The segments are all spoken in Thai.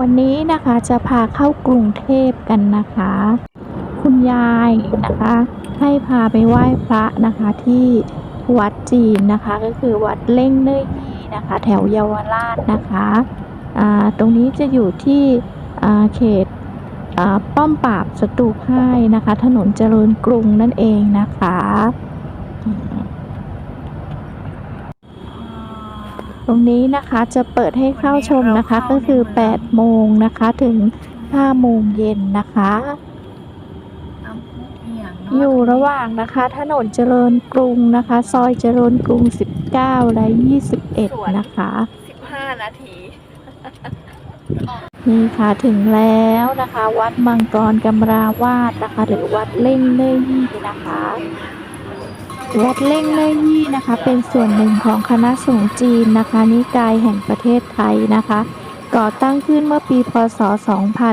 วันนี้นะคะจะพาเข้ากรุงเทพกันนะคะ คุณยายนะคะ ให้พาไปไหว้พระนะคะที่วัดจีนนะคะ ก็คือวัดเล่งเน่ยยี่นะคะ แถวเยาวราชนะคะตรงนี้จะอยู่ที่เขตป้อมปราบสตูปให้นะคะ ถนนเจริญกรุงนั่นเองนะคะ ตรงนี้นะคะจะเปิดให้เข้าชมนะคะก็คือ 8 โมงนะคะถึง 5 โมงเย็นนะคะ อยู่ระหว่างนะคะถนนเจริญกรุงนะคะ ซอยเจริญกรุง 19 และ 21 นะคะ 15 นาทีนี่ค่ะถึงแล้วนะคะ วัดมังกรกำราวาสนะคะ หรือวัดเล่งเน่ยยี่นะคะ วัดเล่งเน่ยยี่นะคะ เป็นส่วนหนึ่งของคณะสงฆ์จีนนะคะ นิกายแห่งประเทศไทยนะคะ ก่อตั้งขึ้นเมื่อปีพศ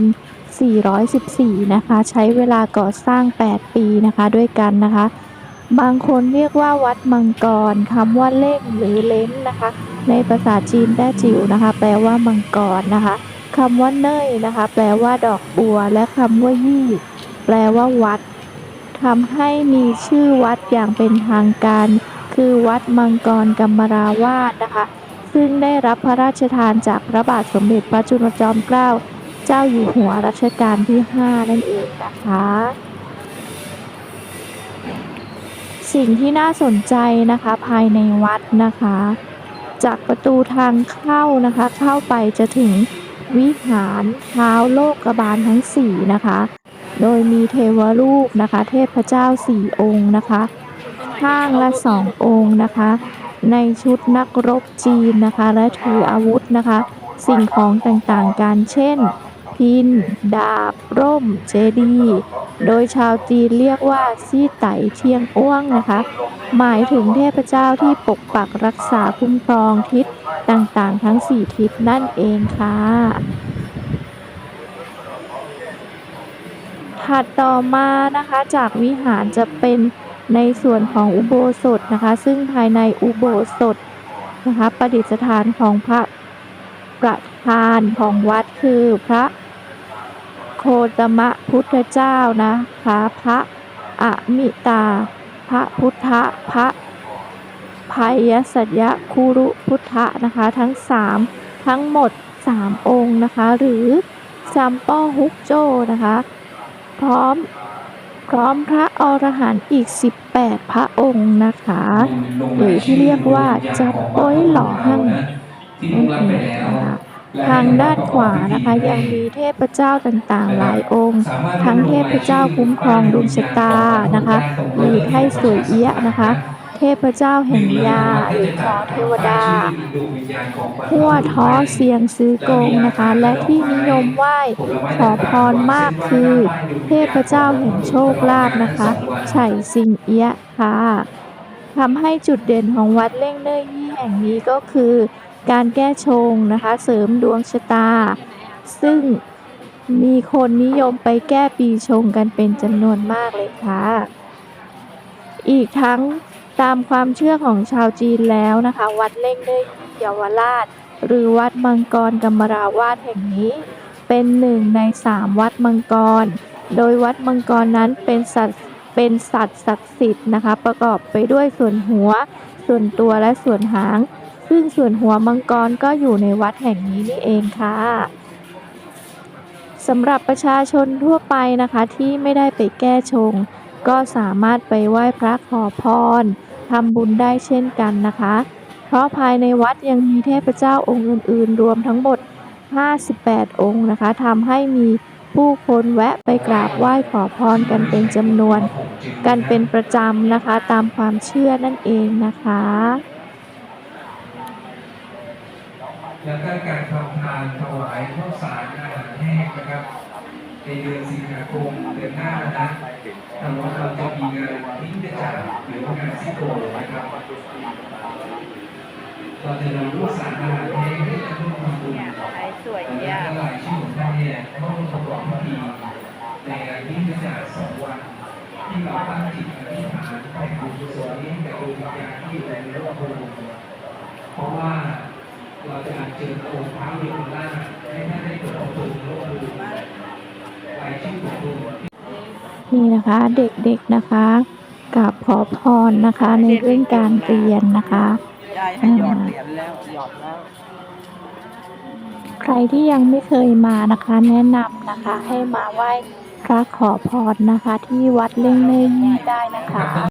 2414 นะคะ ใช้เวลาก่อสร้าง 8 ปีนะคะด้วยกันนะคะ บางคนเรียกว่าวัดมังกรคำว่าเล่งหรือเล้งนะคะ ในภาษาจีนแต้จิ๋วนะคะ แปลว่ามังกรนะคะคำว่าเน่ยนะคะ แปลว่าดอกบัว และคำว่ายี่ แปลว่าวัด ทำให้มีชื่อวัดอย่างเป็นทางการ คือวัดมังกรกำมราวาสนะคะ ซึ่งได้รับพระราชทานจากพระบาทสมเด็จพระจุลจอมเกล้า เจ้าอยู่หัวรัชกาลที่ 5 นั่นเองนะคะ สิ่งที่น่าสนใจนะคะภายในวัดนะคะ จากประตูทางเข้านะคะ เข้าไปจะถึงวิหารเท้าโลกกบาลทั้ง 4 นะคะ โดยมีเทวรูปนะคะ เทพเจ้า4องค์นะคะข้างละสององค์นะคะ ในชุดนักรบจีนนะคะ และถืออาวุธนะคะ สิ่งของต่างๆ กันเช่น พิน ดาบ ร่ม เจดีย์โดยชาวจีนเรียกว่าซี่ไตเทียงอ้วงนะคะ หมายถึงเทพเจ้าที่ปกปักรักษาคุ้มครองทิศต่างๆ ทั้ง4ทิศนั่นเองค่ะ ถัดต่อมานะคะจากวิหารจะเป็นในส่วนของอุโบสถนะคะ ซึ่งภายในอุโบสถนะคะประดิษฐานของพระประธานของวัดคือพระโคตมะพุทธเจ้านะคะพระอมิตา พระพุทธะพระภัยสัญญคุรุพุทธะนะคะ ทั้ง3ทั้งหมด3องค์นะคะ หรือซัมป้อฮุกโจนะคะ พร้อม พร้อมพระอรหันต์อีก 18 พระองค์นะคะ หรือที่เรียกว่าจับโอ้ยหล่อหั่งที่ลุกลับไปแล้วทางด้านขวานะคะยังมีเทพเจ้าต่างๆ หลายองค์ ทั้งเทพเจ้าคุ้มครองดวงชะตานะคะหรือไทสวยเอี้ยะนะคะ ทพเจ้าแห่งยาหรือขอเทวดาหัวท้อเสียงซื้อกงนะคะและที่นิยมไหว้ขอพรมากคือ เทพเจ้าแห่งโชคลาภนะคะไฉซิงเอี้ยะค่ะทำให้จุดเด่นของวัดเล่งเน่ยยี่แห่งนี้ก็คือ การแก้ชงนะคะเสริมดวงชะตา ซึ่งมีคนนิยมไปแก้ปีชงกันเป็นจำนวนมากเลยค่ะ อีกทั้ง ตามความเชื่อของชาวจีนแล้วนะคะ วัดเล่งเน่ยเยาวราช หรือวัดมังกรกำมราวาสแห่งนี้ เป็นหนึ่งในสามวัดมังกร โดยวัดมังกรนั้นเป็นสัตว์เป็นสัตว์ศักดิ์สิทธิ์นะคะ ประกอบไปด้วยส่วนหัว ส่วนตัวและส่วนหาง ซึ่งส่วนหัวมังกรก็อยู่ในวัดแห่งนี้นี่เองค่ะสำหรับประชาชนทั่วไปนะคะที่ไม่ได้ไปแก้ชง ก็สามารถไปไหว้พระขอพร ทำบุญได้เช่นกันนะคะ เพราะภายในวัดยังมีเทพเจ้าองค์อื่น ๆ รวมทั้งหมด 58 องค์นะคะทำให้มีผู้คนแวะไปกราบไหว้ขอพรกันเป็นจำนวน กันเป็นประจำนะคะตามความเชื่อนั่นเองนะคะแล้วก็การทำทานถวายข้าวสารอาหารแห้งนะครับ ในเดือนสิงหาคมเดือนหน้านะทางวัดเราจะมีงานทิ้งกระจาดหรืองานซิโกนะครับเราจะนำข้าวสารอาหารแห้งให้ท่านร่วมทำบุญสวยและอะก็รายชื่อของท่านเนี่ยเข้าร่วมประกอบพิธีในงานทิ้งกระจาดสองวันที่เราตั้งจิตอธิษฐานไปบุญกุศลนี้กับดวงวิญญาณที่อยู่ในโลกภูมิเพราะว่าเราจะอัญเชิญองค์พระเวรุฬาชให้ท่านได้เปิดประตูมิ นี่นะคะเด็กๆนะคะกราบขอพรนะคะ ในเรื่องการเรียนนะคะยายให้หยอดเหรียญแล้วหยอดแล้ว ใครที่ยังไม่เคยมานะคะ แนะนำนะคะ ให้มาไหว้พระขอพรนะคะ ที่วัดเล่งเล่งนี้ได้นะคะ